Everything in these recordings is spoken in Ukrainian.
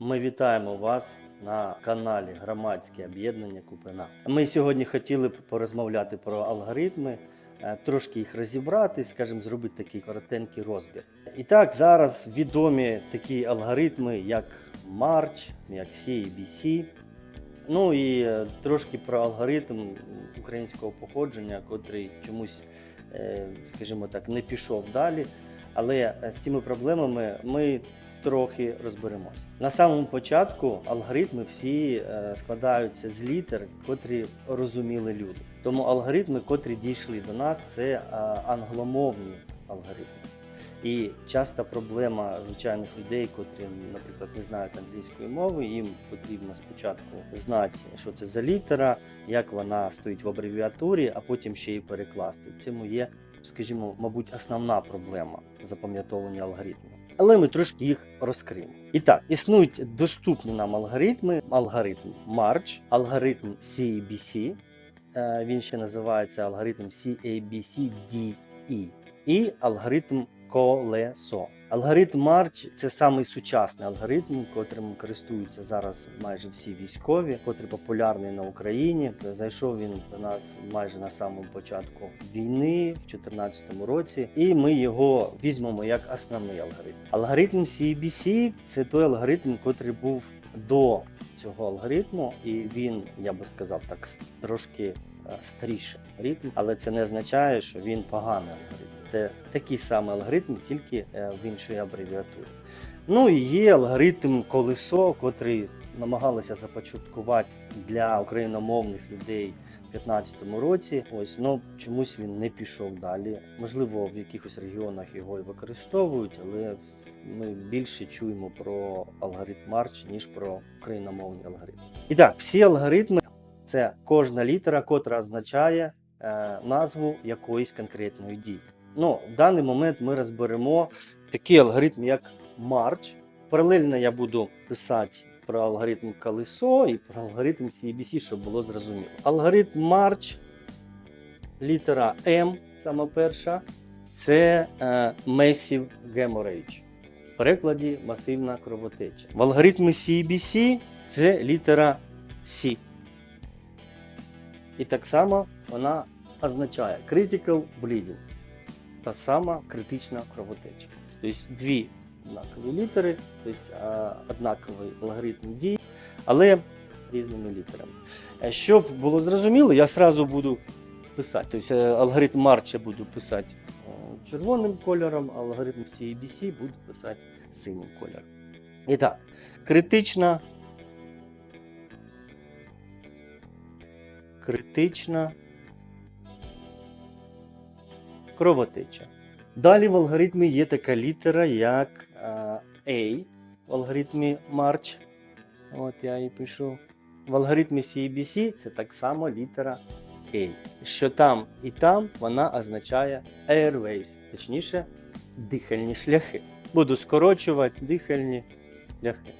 Ми вітаємо вас на каналі Громадське об'єднання Купина. Ми сьогодні хотіли б порозмовляти про алгоритми, е, трошки їх розібрати, скажімо, зробити такий коротенький розбір. І так, зараз відомі такі алгоритми, як March, як CABC. Ну і е, трошки про алгоритм українського походження, котрий чомусь, е, скажімо так, не пішов далі. Але з цими проблемами ми трохи розберемося. На самому початку алгоритми всі е, складаються з літер, котрі розуміли люди. Тому алгоритми, котрі дійшли до нас, це е, англомовні алгоритми. І часта проблема звичайних людей, котрі, наприклад, не знають англійської мови, їм потрібно спочатку знати, що це за літера, як вона стоїть в абревіатурі, а потім ще й перекласти. Цьому є, скажімо, мабуть, основна проблема запам'ятовування алгоритмів. Але ми трошки їх розкриємо. І так, існують доступні нам алгоритми: алгоритм March, алгоритм CABC, е, він ще називається алгоритм CABCDE і алгоритм колесо. Алгоритм Марч це самий сучасний алгоритм, котрим користуються зараз майже всі військові, котрий популярний на Україні. Зайшов він до нас майже на самому початку війни в 2014 році, і ми його візьмемо як основний алгоритм. Алгоритм CBC – це той алгоритм, котрий був до цього алгоритму, і він, я би сказав, так трошки е, старіший алгоритм, але це не означає, що він поганий алгоритм. Це такий самий алгоритм, тільки е, в іншій абревіатурі. Ну і є алгоритм колесо, котрий намагалися започаткувати для україномовних людей у 2015 році. Ось ну чомусь він не пішов далі. Можливо, в якихось регіонах його і використовують, але ми більше чуємо про алгоритм Марч, ніж про україномовні алгоритми. І так, всі алгоритми це кожна літера, котра означає е, назву якоїсь конкретної дії. Ну, в даний момент ми розберемо такий алгоритм, як March. Паралельно я буду писати про алгоритм колесо і про алгоритм CBC, щоб було зрозуміло. Алгоритм March, літера M, сама перша, це е, Massive Hemorrhage. В перекладі масивна кровотеча. В алгоритмі CBC це літера C. І так само вона означає Critical Bleeding. Та сама критична кровотеча. Тобто дві однакові літери, тобто однаковий алгоритм дій, але різними літерами. Е, Щоб було зрозуміло, я сразу буду писати. Тобто е, алгоритм Марча буду писати е, червоним кольором, а алгоритм CABC буду писати синім кольором. І так, критична. Критична кровотеча. Далі в алгоритмі є така літера, як е, A в алгоритмі March. От я її пишу. В алгоритмі CBC це так само літера A. Що там і там вона означає airways, точніше, дихальні шляхи. Буду скорочувати дихальні шляхи.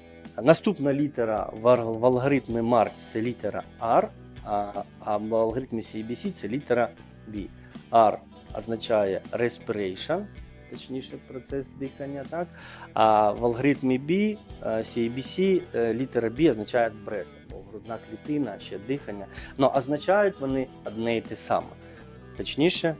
Наступна літера в алгоритмі March це літера R, а в алгоритмі CBC це літера B. R означає respiration, точніше процес дихання, так? А в алгоритмі B, е, CABC, е, літера B означає breath, або грудна клітина, ще дихання. Но означають вони одне і те саме. Точніше,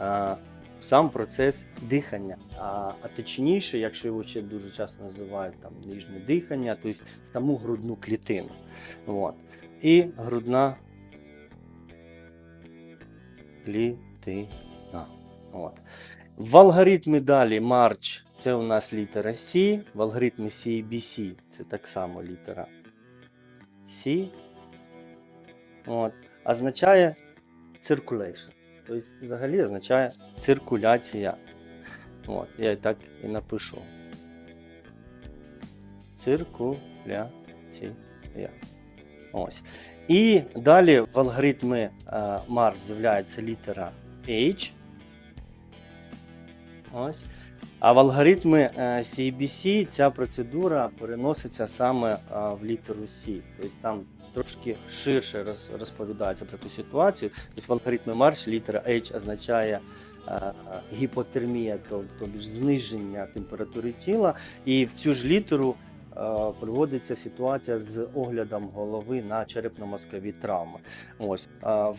е, сам процес дихання. А, а точніше, якщо його ще дуже часто називають там ніжне дихання, тобто саму грудну клітину. От. І грудна клітина. От. В алгоритмі далі March це у нас літера C, в алгоритмі CBC це так само літера C. От. Означає circulation. Тобто, взагалі означає циркуляція. От. Я і так і напишу. Циркуляція. Ось. І далі в алгоритмі е, Mars з'являється літера H. Ось. А в алгоритмі е, CBC ця процедура переноситься саме е, в літеру C. Тобто там трошки ширше розповідається про ту ситуацію. Тобто в алгоритмі Марш літера H означає е, гіпотермія, тобто зниження температури тіла. І в цю ж літеру проводиться ситуація з оглядом голови на черепно-мозкові травми. Ось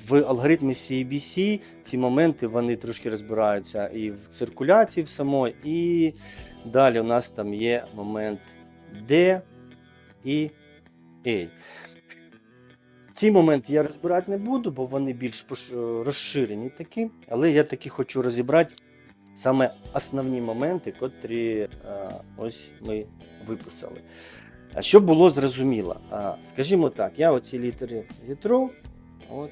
в алгоритмі CBC ці моменти вони трошки розбираються і в циркуляції в самої, і далі у нас там є момент D і A. Ці моменти я розбирати не буду, бо вони більш розширені такі, але я таки хочу розібрати саме основні моменти, котрі е, ось ми виписали. А щоб було зрозуміло, а, скажімо так, я оці літери зітру, от,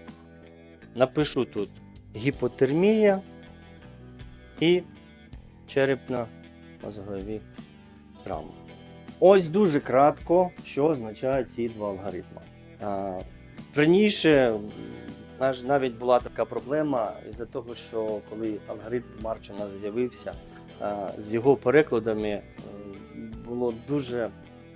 напишу тут гіпотермія і черепно-мозгові травми. Ось дуже кратко, що означають ці два алгоритми. А, Раніше навіть була така проблема із-за того, що коли алгоритм Марч у нас з'явився, з його перекладами було дуже,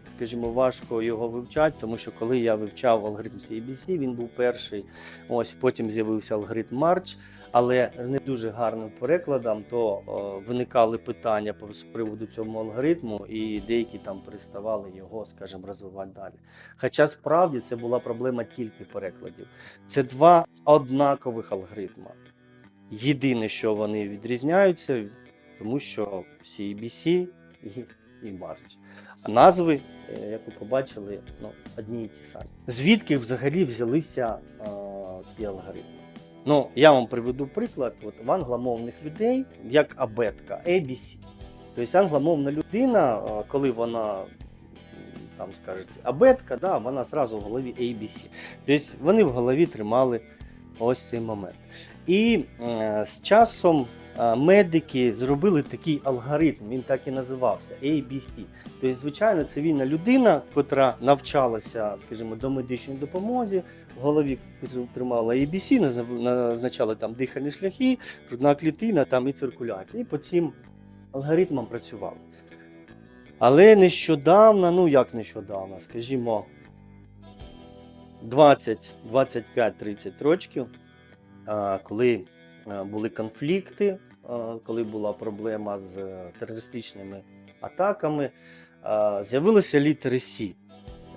скажімо, важко його вивчати, тому що коли я вивчав алгоритм CBC, він був перший. Ось потім з'явився алгоритм Марч, але з не дуже гарним перекладом, то е, виникали питання з приводу цього алгоритму, і деякі там переставали його, скажімо, розвивати далі. Хоча справді це була проблема тільки перекладів. Це два однакових алгоритми. Єдине, що вони відрізняються, тому що CBC і, і March. А назви, е, як ви побачили, ну, одні і ті самі. Звідки взагалі взялися е, ці алгоритми? Ну, я вам приведу приклад. От в англомовних людей, як абетка, ABC. Тобто англомовна людина, е, коли вона там скажуть абетка, да, вона зразу в голові ABC. Тобто вони в голові тримали ось цей момент. І е, з часом медики зробили такий алгоритм, він так і називався ABC. Тобто, звичайно, цивільна людина, котра навчалася, скажімо, до медичної допомоги, в голові тримала ABC, назна- назначали там дихальні шляхи, грудна клітина там і циркуляція. І по цим алгоритмам працювали. Але нещодавно, ну як нещодавно, скажімо, 20, 25, 30 років, коли були конфлікти, коли була проблема з е, терористичними атаками, з'явилися літери Сі.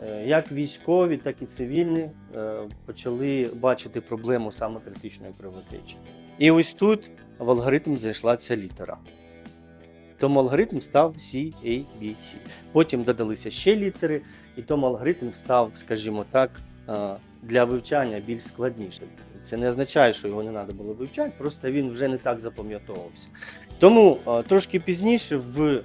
Е, Як військові, так і цивільні е, почали бачити проблему саме критичної кровотечі. І ось тут в алгоритм зайшла ця літера. Тому алгоритм став CABC. Потім додалися ще літери, і тому алгоритм став, скажімо так, е, для вивчання більш складнішим. Це не означає, що його не треба було вивчати, просто він вже не так запам'ятовувався. Тому е, трошки пізніше в, е,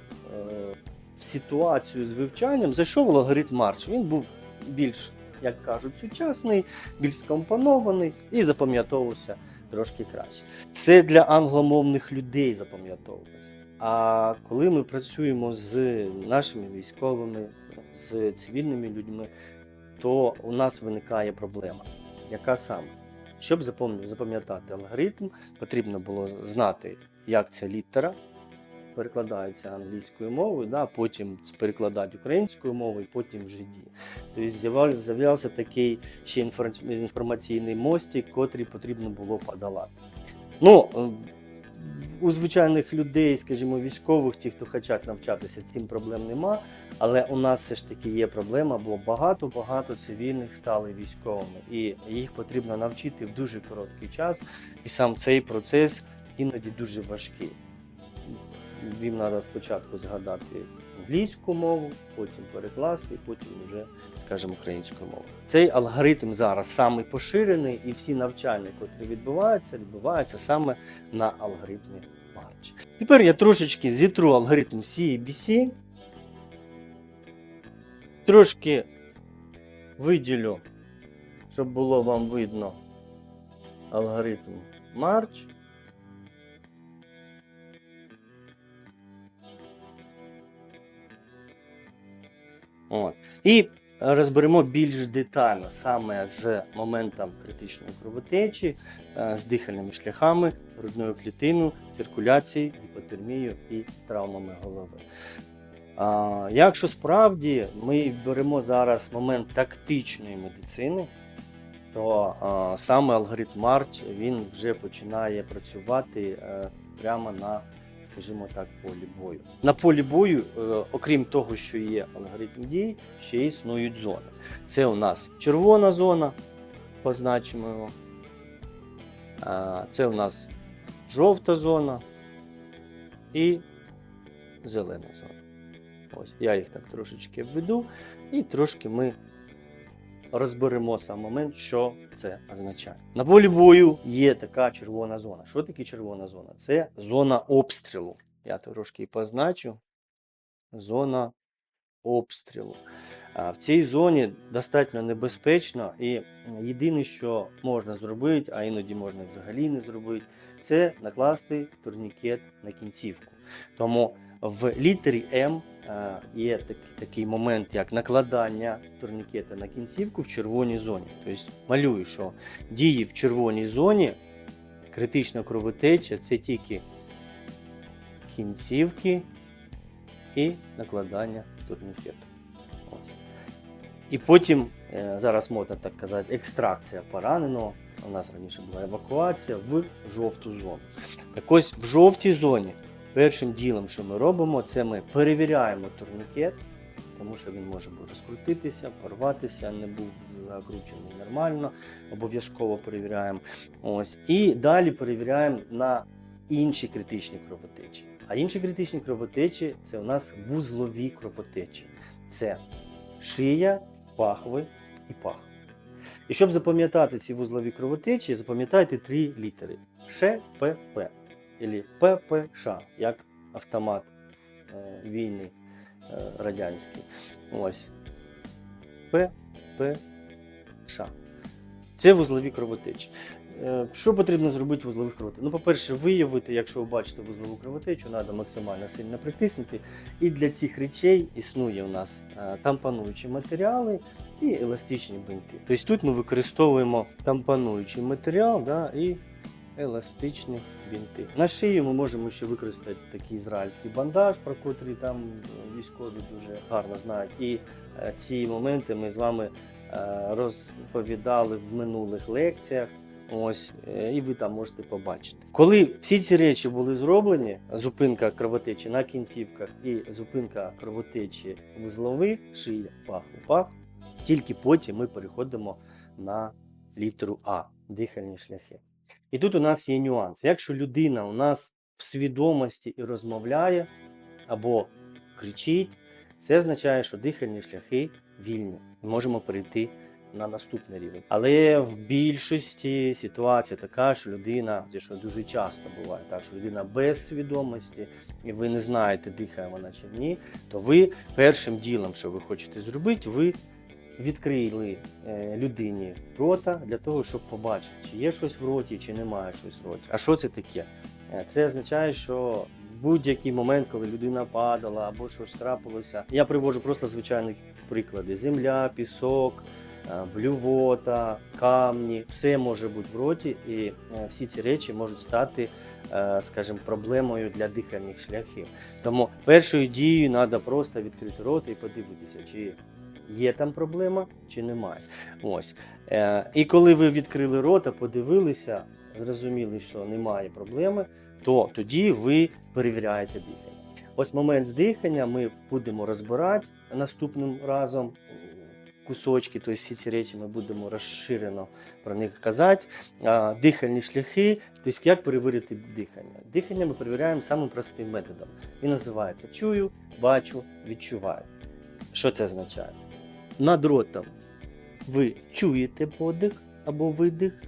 в ситуацію з вивчанням зайшов алгоритм Марч. Він був більш, як кажуть, сучасний, більш скомпонований і запам'ятовувався трошки краще. Це для англомовних людей запам'ятовувалося. А коли ми працюємо з нашими військовими, з цивільними людьми, то у нас виникає проблема. Яка саме? Щоб запам'ятати алгоритм, потрібно було знати, як ця літера перекладається англійською мовою, да, потім перекладати українською мовою, потім вже діє. Тобто з'явля- з'являвся такий ще інформаційний мостик, котрий потрібно було подолати. Ну, е, у звичайних людей, скажімо, військових, ті, хто хочуть навчатися, цим проблем нема. Але у нас все ж таки є проблема, бо багато-багато цивільних стали військовими, і їх потрібно навчити в дуже короткий час. І сам цей процес іноді дуже важкий. Їм треба спочатку згадати англійську мову, потім перекласти, потім вже, скажімо, українську мову. Цей алгоритм зараз самий поширений, і всі навчання, котрі відбуваються, відбуваються саме на алгоритмі March. Тепер я трошечки зітру алгоритм CABC, трошки виділю, щоб було вам видно алгоритм March. От. І розберемо більш детально саме з моментом критичної кровотечі, е, з дихальними шляхами, грудною клітиною, циркуляцією, гіпотермією і травмами голови. Якщо справді ми беремо зараз момент тактичної медицини, то саме алгоритм Марч він вже починає працювати е, прямо на скажімо так, полі бою. На полі бою, е, окрім того, що є алгоритм дій, ще існують зони. Це у нас червона зона, позначимо його. Це у нас жовта зона і зелена зона. Ось, я їх так трошечки введу, і трошки ми розберемо сам момент, що це означає. На полі бою є така червона зона. Що таке червона зона? Це зона обстрілу. Я трошки позначу. Зона обстрілу. В цій зоні достатньо небезпечно, і єдине, що можна зробити, а іноді можна взагалі не зробити, це накласти турнікет на кінцівку. Тому в літері М є такий, такий момент, як накладання турнікета на кінцівку в червоній зоні. Тобто малюю, що дії в червоній зоні, критична кровотеча це тільки кінцівки і накладання турнікету. Ось. І потім, е, зараз можна так казати, екстракція пораненого. У нас раніше була евакуація в жовту зону. Так ось в жовтій зоні першим ділом, що ми робимо, це ми перевіряємо турнікет, тому що він може розкрутитися, порватися, не був закручений нормально. Обов'язково перевіряємо. Ось. І далі перевіряємо на інші критичні кровотечі. А інші критичні кровотечі це у нас вузлові кровотечі. Це шия, пахви і пах. І щоб запам'ятати ці вузлові кровотечі, запам'ятайте три літери: Ш, П, П. Або ППШ, як автомат е, війни е, радянський. Ось. П, П, Це вузлові кровотечі. Е, Що потрібно зробити вузлових кровотечах? Ну, по-перше, виявити, якщо ви бачите вузлову кровотечу, треба максимально сильно притиснути. І для цих речей існує у нас тампонуючі матеріали і еластичні бинти. Тобто тут ми використовуємо тампонуючий матеріал да, і еластичні бінти. На шию ми можемо ще використати такий ізраїльський бандаж, про котрий там е, військові дуже гарно знають. І е, ці моменти ми з вами е, розповідали в минулих лекціях. Ось, і ви там можете побачити. Коли всі ці речі були зроблені, зупинка кровотечі на кінцівках і зупинка кровотечі вузлових, шия, пах, пах, тільки потім ми переходимо на літеру А дихальні шляхи. І тут у нас є нюанс. Якщо людина у нас в свідомості і розмовляє або кричить, це означає, що дихальні шляхи вільні. Ми можемо перейти на наступний рівень. Але в більшості ситуація така, що людина, це що дуже часто буває, так що людина без свідомості, і ви не знаєте, дихає вона чи ні, то ви першим ділом, що ви хочете зробити, ви відкрили е, людині рота для того, щоб побачити, чи є щось в роті, чи немає щось в роті. А що це таке? Е, Це означає, що будь-який момент, коли людина падала або щось трапилося, я приводжу просто звичайні приклади: земля, пісок. е, Блювота, камні, все може бути в роті, і всі ці речі можуть стати, скажімо, проблемою для дихальних шляхів. Тому першою дією треба просто відкрити рот і подивитися, чи є там проблема, чи немає. Ось. Е, і коли ви відкрили рота, подивилися, зрозуміли, що немає проблеми, то тоді ви перевіряєте дихання. Ось момент з дихання ми будемо розбирати наступним разом. Кусочки, тобто всі ці речі ми будемо розширено про них казати. Дихальні шляхи, тобто як перевірити дихання. Дихання ми перевіряємо самим простим методом. Він називається чую, бачу, відчуваю. Що це означає? Над ротом ви чуєте подих або видих,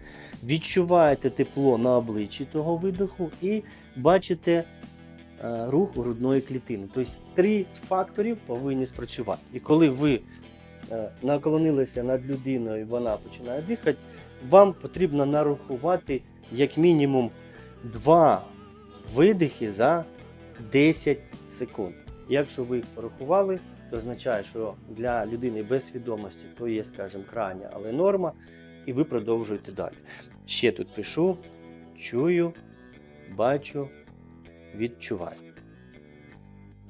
відчуваєте тепло на обличчі того видиху і бачите е, рух грудної клітини. Тобто три з факторів повинні спрацювати. І коли ви е, наклонилися над людиною і вона починає дихати, вам потрібно нарахувати як мінімум два видихи за 10 секунд. Якщо ви їх порахували, то означає, що для людини без свідомості то є, скажімо, крайня, але норма, і ви продовжуєте далі. Ще тут пишу: чую, бачу, відчуваю.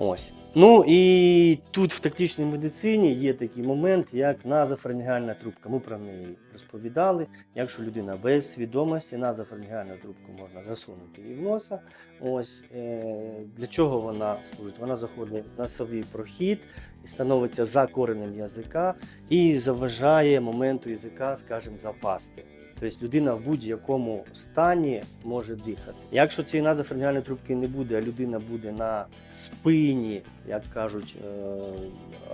Ось. Ну і тут в тактичній медицині є такий момент, як назофарінгеальна трубка. Ми про неї розповідали. Якщо людина без свідомості, назофарінгеальну трубку можна засунути і в носа. Ось е, для чого вона служить? Вона заходить в носовий прохід і становиться за коренем язика і заважає моменту язика, скажімо, запасти. Тобто людина в будь-якому стані може дихати. Якщо цієї назофарінгеальної трубки не буде, а людина буде на спині, як кажуть, е,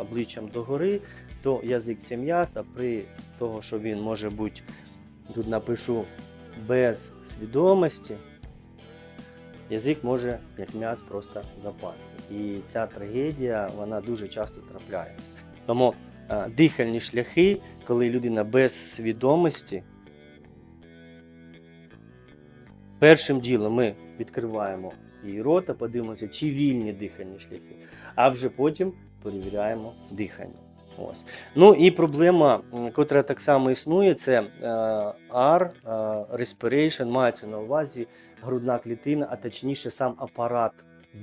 обличчям догори, то язик це м'яз, а при того, що він може бути, тут напишу, без свідомості, язик може як м'яз просто запасти. І ця трагедія вона дуже часто трапляється. Тому е, дихальні шляхи, коли людина без свідомості, першим ділом ми відкриваємо її рота, подивимося, чи вільні дихальні шляхи, а вже потім перевіряємо дихання. Ось. Ну і проблема, котра так само існує, це е, R, е, respiration, мається на увазі грудна клітина, а точніше сам апарат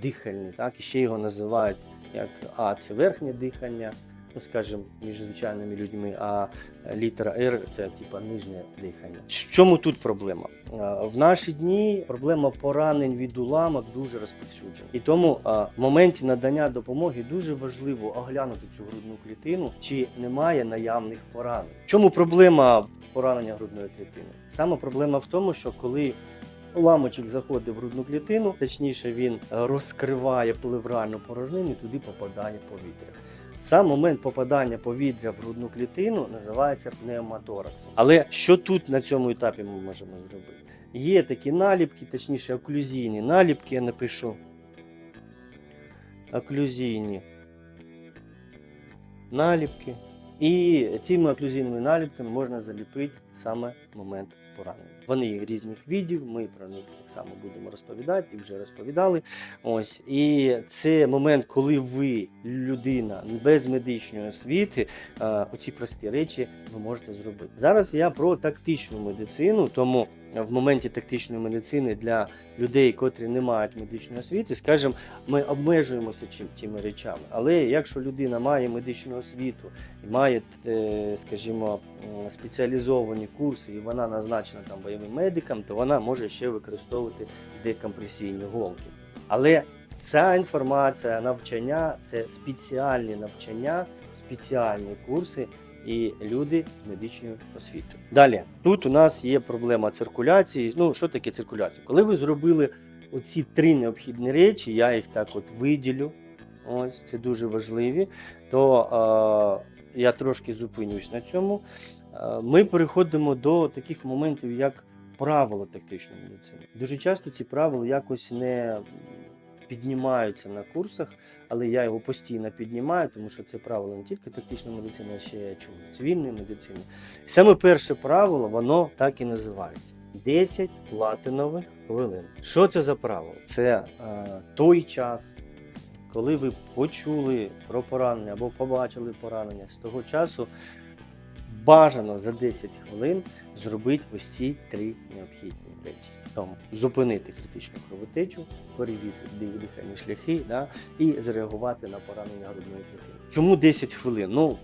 дихальний. Так? І ще його називають як А, це верхнє дихання, ну скажімо, між звичайними людьми, а літера R це типа нижнє дихання. В чому тут проблема? Е, В наші дні проблема поранень від уламок дуже розповсюджена. І тому е, в моменті надання допомоги дуже важливо оглянути цю грудну клітину, чи немає наявних поранень. В чому проблема поранення грудної клітини? Саме проблема в тому, що коли Уламочок заходить в грудну клітину, точніше він е, розкриває плевральну порожнину, і туди попадає повітря. Сам момент попадання повітря в грудну клітину називається пневмотораксом. Але що тут на цьому етапі ми можемо зробити? Є такі наліпки, точніше оклюзійні наліпки, я напишу. Оклюзійні наліпки. І цими оклюзійними наліпками можна заліпити саме момент поранення. Вони є різних видів, ми про них так само будемо розповідати і вже розповідали. Ось і це момент, коли ви, людина без медичної освіти, е, оці прості речі ви можете зробити. Зараз я про тактичну медицину, тому в моменті тактичної медицини для людей, котрі не мають медичної освіти, скажімо, ми обмежуємося чим тими речами. Але якщо людина має медичну освіту і має, е, скажімо, спеціалізовані курси, і вона назначена там бойовим медикам, то вона може ще використовувати декомпресійні голки. Але ця інформація, навчання це спеціальні навчання, спеціальні курси і люди з медичною освітою. Далі тут у нас є проблема циркуляції. Ну що таке циркуляція? Коли ви зробили оці три необхідні речі, я їх так от виділю. Ось це дуже важливі. То е, я трошки зупинюсь на цьому. Ми переходимо до таких моментів, як правила тактичної медицини. Дуже часто ці правила якось не піднімаються на курсах, але я його постійно піднімаю, тому що це правило не тільки тактичної медицини, а ще я чув в цивільній медицині. Саме перше правило, воно так і називається: 10 платинових хвилин. Що це за правило? Це е, той час. Коли ви почули про поранення або побачили поранення, з того часу бажано за 10 хвилин зробити ось ці три необхідні речі. Тому зупинити критичну кровотечу, перевірити дихальні шляхи да, і зреагувати на поранення грудної клітини. Чому 10 хвилин? Ну,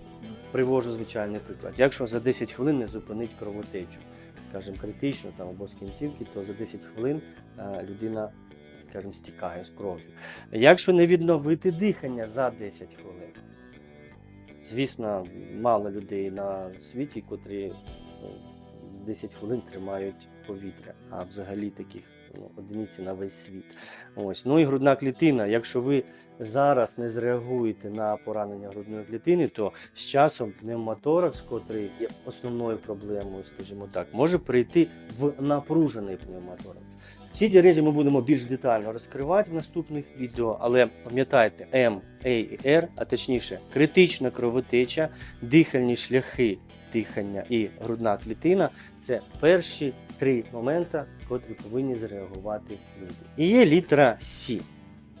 привожу звичайний приклад. Якщо за 10 хвилин не зупинить кровотечу, скажімо, критичну там, або з кінцівки, то за 10 хвилин е, людина, скажімо, стікає з кров'ю. Якщо не відновити дихання за 10 хвилин, звісно, мало людей на світі, котрі ну, з 10 хвилин тримають повітря, а взагалі таких ну, одиниці на весь світ. Ось. Ну і грудна клітина. Якщо ви зараз не зреагуєте на поранення грудної клітини, то з часом пневмоторакс, котрий є основною проблемою, скажімо так, може прийти в напружений пневмоторакс. Ці речі ми будемо більш детально розкривати в наступних відео, але пам'ятайте, М, А і Р, а точніше, критична кровотеча, дихальні шляхи дихання і грудна клітина це перші три моменти, котрі повинні зреагувати люди. І є літера С.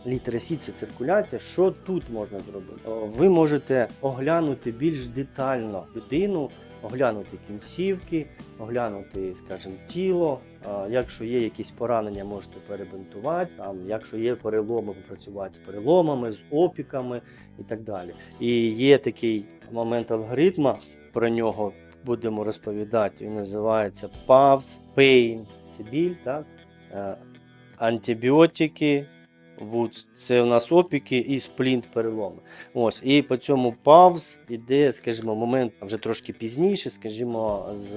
Літера С це циркуляція. Що тут можна зробити? Ви можете оглянути більш детально людину оглянути кінцівки, оглянути, скажімо, тіло. Якщо є якісь поранення, можете перебинтувати. Там, якщо є переломи, попрацювати з переломами, з опіками і так далі. І є такий момент алгоритму, про нього будемо розповідати. Він називається PAVS, Pain, це біль, так? Е, антибіотики, вуц, це у нас опіки і сплінт переломи. Ось, і по цьому павз іде, скажімо, момент вже трошки пізніше, скажімо, з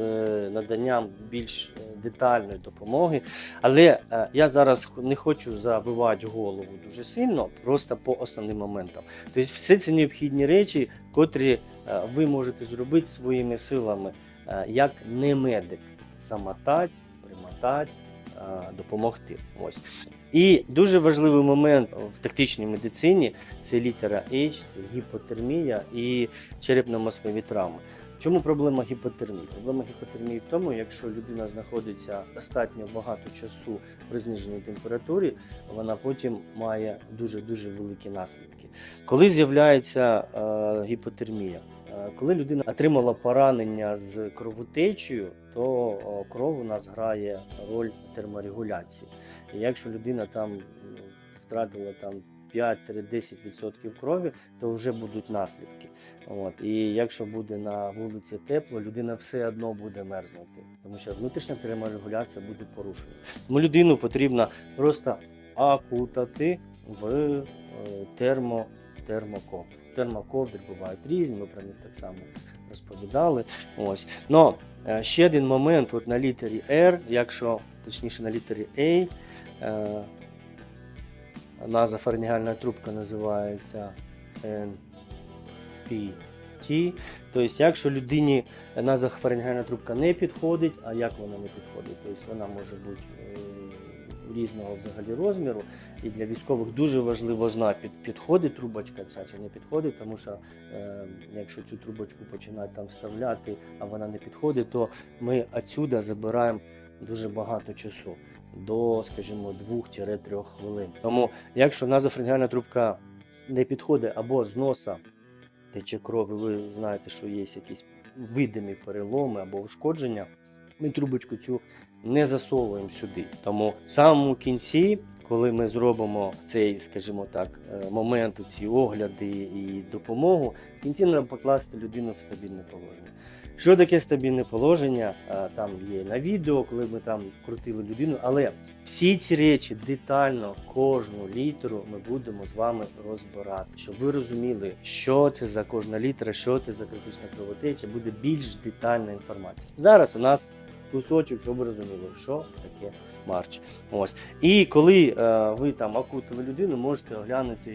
наданням більш е, детальної допомоги. Але е, я зараз не хочу забивати голову дуже сильно, просто по основним моментам. Тобто, все це необхідні речі, котрі е, ви можете зробити своїми силами, е, як не медик, замотати, примотати, е, допомогти. Ось. І дуже важливий момент в тактичній медицині це літера H, це гіпотермія і черепно-мозкові травми. В чому проблема гіпотермії? Проблема гіпотермії в тому, якщо людина знаходиться достатньо багато часу при зниженій температурі, вона потім має дуже дуже великі наслідки. Коли з'являється е, гіпотермія? Е, Коли людина отримала поранення з кровотечею, то кров у нас грає роль терморегуляції. І якщо людина там втратила там 5-10% крові, то вже будуть наслідки. От. І якщо буде на вулиці тепло, людина все одно буде мерзнути, тому що внутрішня терморегуляція буде порушена. Тому людину потрібно просто окутати в е, термо, термоковдру. Термоковдри бувають різні, ми про них так само розповідали. Ось. Но е, ще один момент от на літері R, якщо точніше на літері A, е, назофарінгальна трубка називається NPT. Тобто, якщо людині назофарінгальна трубка не підходить, а як вона не підходить? Тобто вона може бути е, різного взагалі розміру. І для військових дуже важливо знати, під, підходить трубочка ця чи не підходить, тому що е, якщо цю трубочку починають там вставляти, а вона не підходить, то ми отсюда забираємо дуже багато часу до, скажімо, 2-3 хвилин. Тому, якщо назофренгальна трубка не підходить або з носа тече кров, і ви знаєте, що є якісь видимі переломи або ушкодження, ми трубочку цю не засовуємо сюди. Тому в самому кінці, коли ми зробимо цей, скажімо так, е, момент, ці огляди і допомогу, в кінці треба покласти людину в стабільне положення. Що таке стабільне положення? Е, Там є на відео, коли ми там крутили людину, але всі ці речі детально, кожну літеру ми будемо з вами розбирати, щоб ви розуміли, що це за кожна літера, що це за критична кровотеча, буде більш детальна інформація. Зараз у нас кусочок, щоб ви розуміли, що таке марч. Ось. І коли е, ви там окутали людину, можете оглянути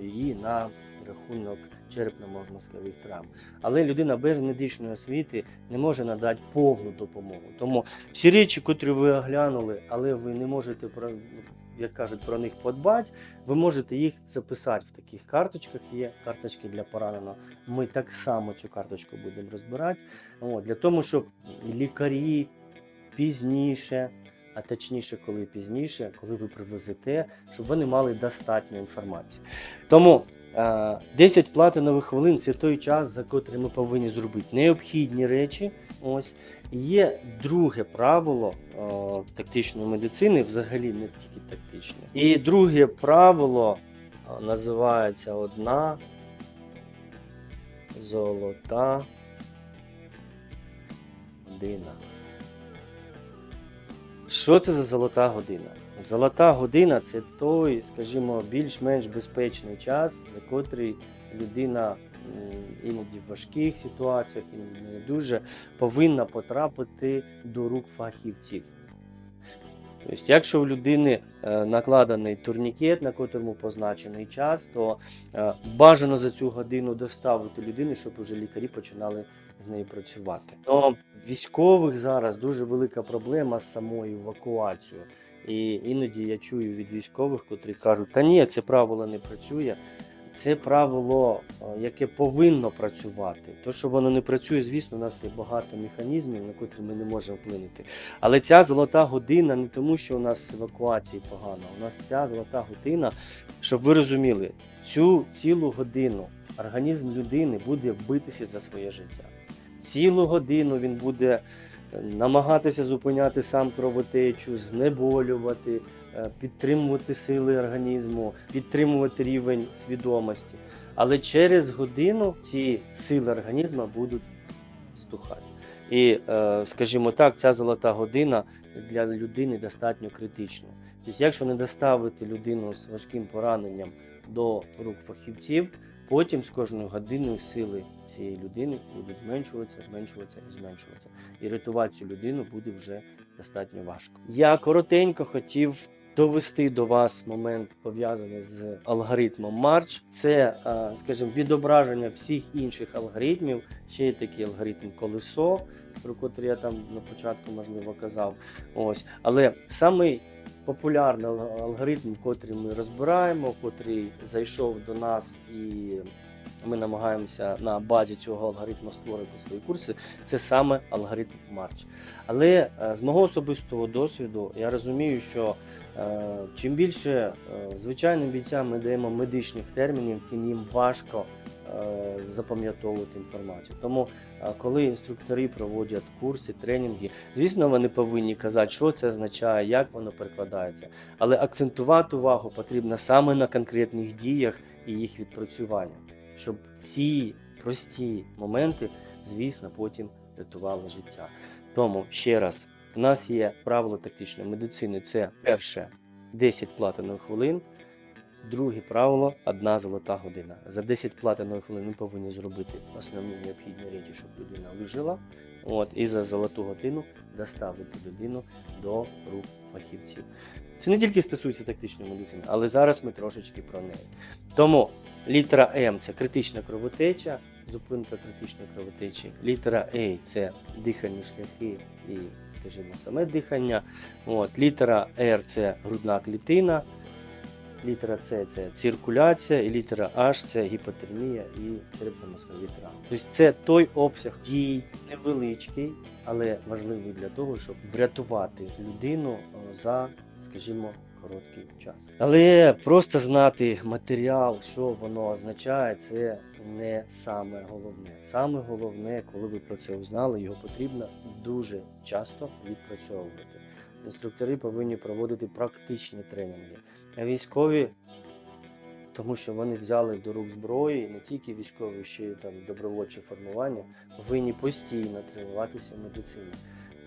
е, її на рахунок черепно-мозкових травм. Але людина без медичної освіти не може надати повну допомогу. Тому всі речі, котрі ви оглянули, але ви не можете як кажуть, про них подбати, ви можете їх записати в таких карточках. Є карточки для пораненого. Ми так само цю карточку будемо розбирати. От, для того, щоб лікарі пізніше, а точніше, коли пізніше, коли ви привезете, щоб вони мали достатньо інформації. Тому 10 платинових хвилин це той час, за котрий ми повинні зробити необхідні речі. Ось є друге правило е, тактичної медицини, взагалі не тільки тактичне. І друге правило е, називається одна золота година. Що це за золота година? Золота година це той, скажімо, більш-менш безпечний час, за котрий людина іноді в важких ситуаціях, іноді не дуже повинна потрапити до рук фахівців. Тобто, якщо в людини е, накладений турнікет, на котрому позначений час, то е, бажано за цю годину доставити людину, щоб уже лікарі починали з нею працювати. Но військових зараз дуже велика проблема з самою евакуацією. І іноді я чую від військових, котрі кажуть, та ні, це правило не працює. Це правило, е, яке повинно працювати. То, що воно не працює, звісно, у нас є багато механізмів, на котрі ми не можемо вплинути. Але ця золота година не тому, що у нас евакуації погано. У нас ця золота година, щоб ви розуміли, цю цілу годину організм людини буде битися за своє життя. цілу годину він буде намагатися зупиняти сам кровотечу, знеболювати, е, підтримувати сили організму, підтримувати рівень свідомості. Але через годину ці сили організму будуть стухати. І, е, скажімо так, ця золота година для людини достатньо критична. Тобто, якщо не доставити людину з важким пораненням до рук фахівців, потім з кожною годиною сили цієї людини будуть зменшуватися, зменшуватися і зменшуватися. І рятувати цю людину буде вже достатньо важко. Я коротенько хотів довести до вас момент пов'язаний з алгоритмом Марч. Це, е, скажімо, відображення всіх інших алгоритмів. Ще є такий алгоритм колесо, про котрий я там на початку можливо казав. Ось, але самий популярний ал- алгоритм, котрий ми розбираємо, котрий зайшов до нас і. Ми намагаємося на базі цього алгоритму створити свої курси. Це саме алгоритм Марч. Але е, з мого особистого досвіду я розумію, що е, чим більше е, звичайним бійцям ми даємо медичних термінів, тим їм важко запам'ятовувати інформацію. Тому, е, коли інструктори проводять курси, тренінги, звісно, вони повинні казати, що це означає, як воно перекладається. Але акцентувати увагу потрібно саме на конкретних діях і їх відпрацюванні, щоб ці прості моменти, звісно, потім рятували життя. Тому ще раз, у нас є правило тактичної медицини: це перше 10 платинових хвилин. Друге правило одна золота година. За 10 платинових хвилин ми повинні зробити основні необхідні речі, щоб людина вижила. От, і за золоту годину доставити людину до рук фахівців. Це не тільки стосується тактичної медицини, але зараз ми трошечки про неї. Тому літера М це критична кровотеча, зупинка критичної кровотечі. Літера А це дихальні шляхи і, скажімо, саме дихання. От, літера Р це грудна клітина. Літера С це циркуляція, і літера H це гіпотермія і черепно-мозкові травми. Тобто це той обсяг дій невеличкий, але важливий для того, щоб врятувати людину е, за, скажімо, короткий час. Але просто знати матеріал, що воно означає, це не саме головне. Саме головне, коли ви про це узнали, його потрібно дуже часто відпрацьовувати. Інструктори повинні проводити практичні тренінги. А військові, тому що вони взяли до рук зброї, не тільки військові, ще й там добровольче формування, повинні постійно тренуватися в медицині.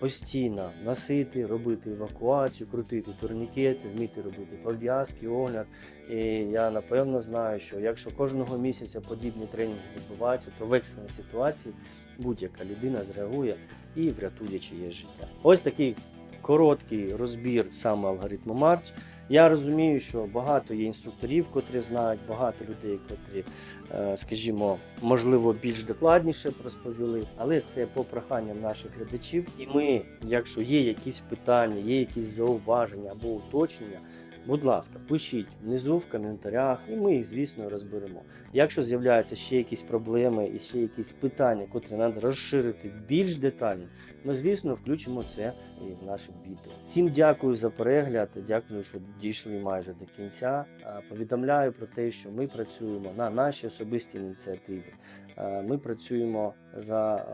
Постійно носити, робити евакуацію, крутити турнікети, вміти робити пов'язки, огляд. І я напевно знаю, що якщо кожного місяця подібні тренінги відбуваються, то в екстреній ситуації будь-яка людина зреагує і врятує чиєсь життя. Ось такий короткий розбір саме алгоритму Марч. Я розумію, що багато є інструкторів, котрі знають, багато людей, котрі, е, скажімо, можливо, більш докладніше розповіли, але це по проханням наших глядачів. І ми, якщо є якісь питання, є якісь зауваження або уточнення. Будь ласка, пишіть внизу в коментарях, і ми їх, звісно, розберемо. Якщо з'являються ще якісь проблеми і ще якісь питання, котрі треба розширити більш детально, ми, звісно, включимо це і в наше відео. Всім дякую за перегляд. Дякую, що дійшли майже до кінця. Повідомляю про те, що ми працюємо на наші особисті ініціативи. Ми працюємо за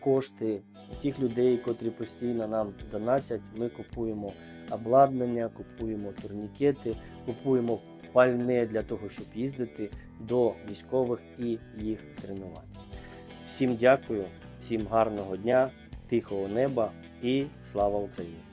кошти тих людей, котрі постійно нам донатять. Ми купуємо обладнання, купуємо турнікети, купуємо пальне для того, щоб їздити до військових і їх тренувати. Всім дякую, всім гарного дня, тихого неба і слава Україні!